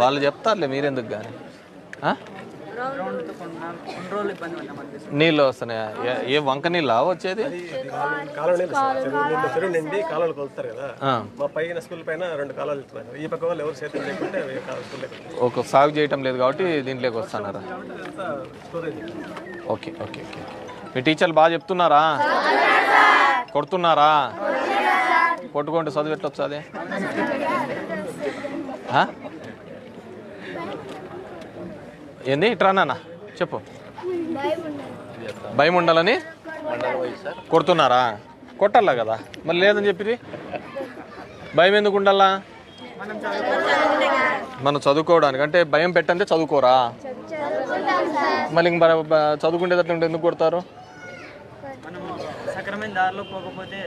వాళ్ళు చెప్తారులే మీరెందుకు కానీ? నీళ్ళు వస్తున్నాయా? ఏ- వంక నీళ్ళ వచ్చేది. చెరువు నిండి కాలువలు కొలుస్తారు కదా. మా పైన స్కూల్ పైన రెండు కాలువలు ఇస్తున్నారు ఈ పక్క వాళ్ళు ఎవరు లేకుంటే ఒక సాగు చేయటం లేదు కాబట్టి దీంట్లోకి వస్తున్నారా? ఓకే ఓకే ఓకే మీ టీచర్లు బాగా చెప్తున్నారా? కొడుతున్నారా? కొట్టుకుంటే చదువు ఎట్లా ఆ? ఏంది? ఇట్రా నాన్న. చెప్పు. భయం ఉండాలని? కొడుతున్నారా? కొట్టాలా కదా? మరి లేదని చెప్పిరి భయం ఎందుకు ఉండాలా? మనం చదువుకోవడానికి. అంటే భయం పెట్టంటే చదువుకోరా? మళ్ళీ చదువుకునేటట్లు ఎందుకు కొడతారు? దారిలో పోకపోతే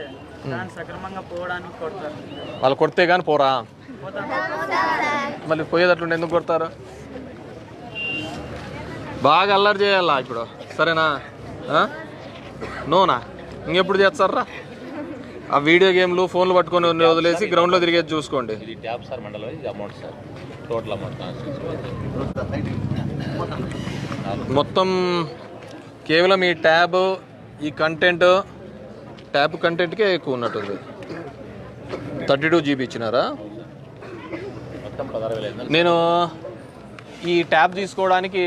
దాన్ని సక్రమంగా పోవడానికి కొడతారు. వాళ్ళు కొడితే కానీ పోరా? మళ్ళీ పోయేటట్లుండి ఎందుకు కొడతారు? బాగా అల్లరి చేయాలా ఇప్పుడు? సరేనా? ఆ? నోనా? ఇంకెప్పుడు చేస్తారా? ఆ వీడియో గేమ్లు ఫోన్లు పట్టుకొని వదిలేసి గ్రౌండ్లో తిరిగేది చూసుకోండి. ఇది ట్యాప్ సార్ మండలం ఇది అమౌంట్ సార్. టోటల్ అమౌంట్ మొత్తం కేవలం ఈ ట్యాబ్ ఈ కంటెంట్ ట్యాబ్ కంటెంట్కే ఎక్కువ ఉన్నట్టుంది. థర్టీ టూ జీబీ ఇచ్చినారా? నేను ఈ ట్యాబ్ తీసుకోవడానికి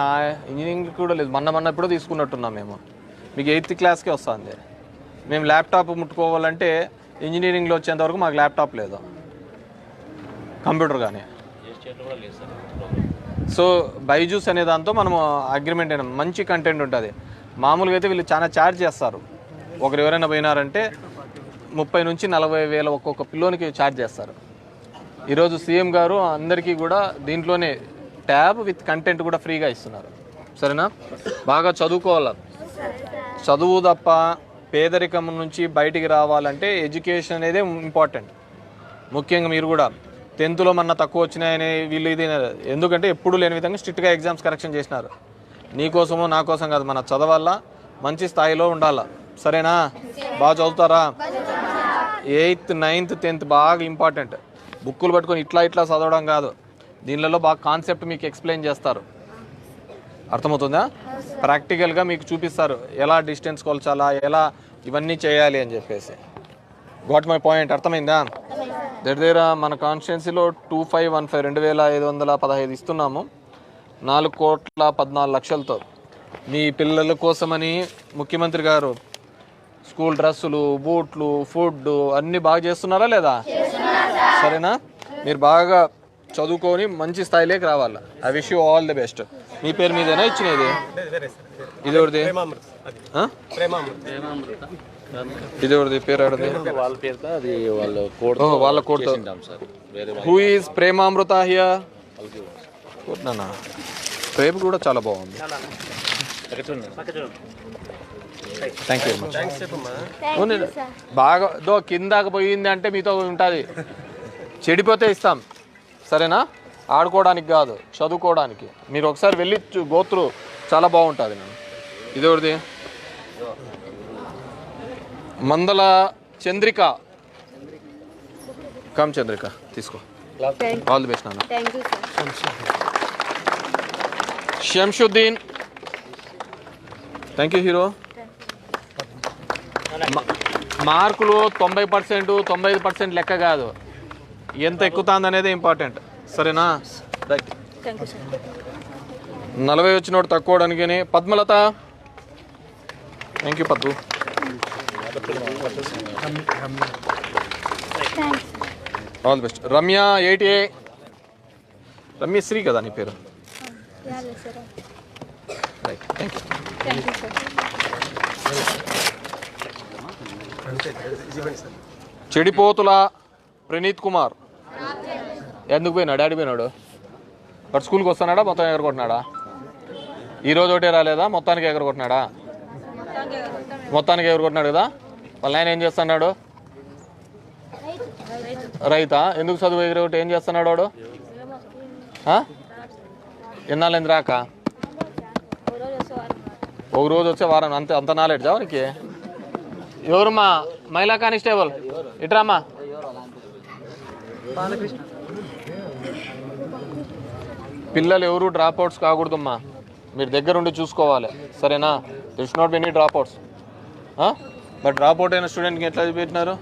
నా ఇంజనీరింగ్ కూడా లేదు. మొన్న మొన్న ఎప్పుడో తీసుకున్నట్టున్నాం మేము. మీకు ఎయిత్ క్లాస్కే వస్తుంది. మేము ల్యాప్టాప్ ముట్టుకోవాలంటే ఇంజనీరింగ్లో వచ్చేంత వరకు మాకు ల్యాప్టాప్ లేదు. కంప్యూటర్ కానీ. సో బైజూస్ అనే దాంతో మనము అగ్రిమెంట్ అయినా. మంచి కంటెంట్ ఉంటుంది. మామూలుగా అయితే వీళ్ళు చాలా ఛార్జ్ చేస్తారు. ఒకరు ఎవరైనా పోయినారంటే ముప్పై నుంచి నలభై వేల ఒక్కొక్క పిల్లోనికి ఛార్జ్ చేస్తారు. ఈరోజు సీఎం గారు అందరికీ కూడా దీంట్లోనే ట్యాబ్ విత్ కంటెంట్ కూడా ఫ్రీగా ఇస్తున్నారు. సరేనా? బాగా చదువుకోవాలి? చదువు తప్ప పేదరికం నుంచి బయటికి రావాలంటే ఎడ్యుకేషన్ అనేది ఇంపార్టెంట్ ముఖ్యంగా మీరు కూడా టెన్త్లో మన తక్కువ వచ్చినాయని వీళ్ళు ఇది ఎందుకంటే ఎప్పుడు లేని విధంగా స్ట్రిక్ట్గా ఎగ్జామ్స్ కరెక్షన్ చేసినారు. నీకోసమో నా కోసం కాదు మన చదవాలా? మంచి స్థాయిలో ఉండాలా? సరేనా? బాగా చదువుతారా? ఎయిత్ నైన్త్ టెన్త్ బాగా ఇంపార్టెంట్. బుక్కులు పట్టుకొని ఇట్లా ఇట్లా చదవడం కాదు. దీనిలలో బాగా కాన్సెప్ట్ మీకు ఎక్స్ప్లెయిన్ చేస్తారు. అర్థమవుతుందా? ప్రాక్టికల్గా మీకు చూపిస్తారు. ఎలా డిస్టెన్స్ కొలచాలా ఎలా ఇవన్నీ చేయాలి అని చెప్పేసి. Got my point. అర్థమైందా? దగ్గర దగ్గర మన కాన్స్టిట్యున్సీలో టూ ఫైవ్ వన్ ఫైవ్ రెండు వేల ఐదు వందల పదహైదు ఇస్తున్నాము. నాలుగు కోట్ల పద్నాలుగు లక్షలతో. మీ పిల్లల కోసమని ముఖ్యమంత్రి గారు స్కూల్ డ్రెస్సులు బూట్లు ఫుడ్ అన్నీ బాగా చేస్తున్నారా లేదా? సరేనా? మీరు బాగా చదువుకొని మంచి స్థాయిలోకి రావాలి. I wish you all the best. మీ పేరు మీదేనా? ఇచ్చినది? ఇది. ఎవరిది? ప్రేమామృత ఇది ఎవరిది పేరు ఎవరిది వాళ్ళ పేరుతో అది వాళ్ళ కోడ్ హూ ఈజ్ ప్రేమామృత నాన్న రేపు కూడా చాలా బాగుంది. Thank you very much. బాగా దో కిందాక పోయింది అంటే మీతో ఉంటుంది. చెడిపోతే ఇస్తాం. సరేనా? ఆడుకోవడానికి కాదు చదువుకోవడానికి. మీరు ఒకసారి వెళ్ళి గోత్రు చాలా బాగుంటుంది నేను ఇది ఎవరిది మందల చంద్రిక. కమ్ చంద్రిక తీసుకో. ఆల్ ది బెస్ట్ నాన్న. శంషుద్దీన్. థ్యాంక్ యూ హీరో మార్కులు తొంభై పర్సెంట్ తొంభై ఐదు పర్సెంట్ లెక్క కాదు. ఎంత ఎక్కుతుంది అనేది ఇంపార్టెంట్. సరేనా? నలభై వచ్చినోడు తక్కువడానికి Padmalatha. Thank you Paddu. All best Ramya eighty Ramya Sri కదా నీ పేరు? Right thank you thank you sir అంతే ఇవ్వండి సార్ చెడిపోతుల ప్రణీత్ కుమార్. ఎందుకు పోయినాడు? డాడీ పోయినాడు? వాడు స్కూల్కి వస్తున్నాడా? మొత్తం ఎగరగొట్టినాడా? ఈరోజు ఒకటే రాలేదా? మొత్తానికి ఎగరగొట్టినాడా? మొత్తానికి ఎగరగొట్టినాడు కదా? వాళ్ళ ఆయన ఏం చేస్తున్నాడు? రైతా? ఎందుకు చదువు ఎగరగొట్టి ఏం చేస్తున్నాడు వాడు? ఎన్నాళ్ళు ఎందుకు రాక? ఒక రోజు వచ్చే వారం అంతే అంత నాలెడ్జా వానికి? ఎవరమ్మా మహిళా కానిస్టేబుల్? ఇట్రామా పిల్లలు ఎవరు డ్రాప్ అవుట్స్ కాకూడదమ్మా. మీరు దగ్గరుండి చూసుకోవాలి. సరేనా? This not any drop outs మరి డ్రాప్ అవుట్ అయిన స్టూడెంట్కి ఎట్లా చూపెట్టినారు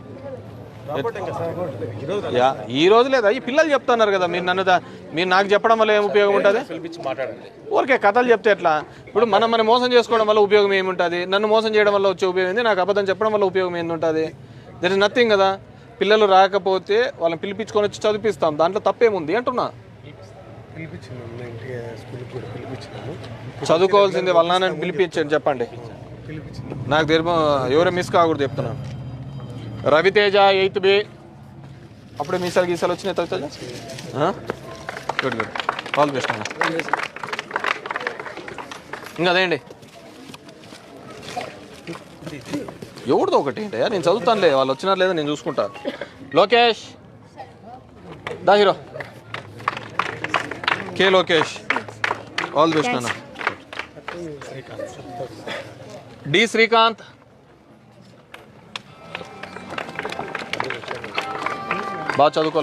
ఈ రోజు లేదా? ఈ పిల్లలు చెప్తున్నారు కదా మీరు నన్ను మీరు నాకు చెప్పడం వల్ల ఏం ఉపయోగం ఉంటుంది? ఊరికే కథలు చెప్తే ఎట్లా? ఇప్పుడు మనం మనం మోసం చేసుకోవడం వల్ల ఉపయోగం ఏముంటుంది? నన్ను మోసం చేయడం వల్ల వచ్చే ఉపయోగం ఏంది? నాకు అబద్ధం చెప్పడం వల్ల ఉపయోగం ఏంది దర్ ఇస్ నథింగ్ కదా? పిల్లలు రాకపోతే వాళ్ళని పిలిపించుకొని వచ్చి చదివిస్తాం దాంట్లో తప్పేముంది? అంటున్నా. చదువుకోవాల్సింది వాళ్ళ పిలిపించండి చెప్పండి. నాకు తెలిప ఎవరో మిస్ కాకూడదు చెప్తున్నాను. Raviteja eighth B. అప్పుడే మీసాలు గీసాలు వచ్చినాయి తగ్గుతుంది గుడ్ గుడ్ ఆల్ బెస్ట్ అన్న ఇంకా అదేండి ఎవరిదో ఒకటి ఏంటయ్యా నేను చదువుతానులే వాళ్ళు వచ్చినారు లేదా నేను చూసుకుంటా. Lokesh. The hero. K Lokesh. All the best అన్న డి శ్రీకాంత్. బాగా చదువుకోలేదు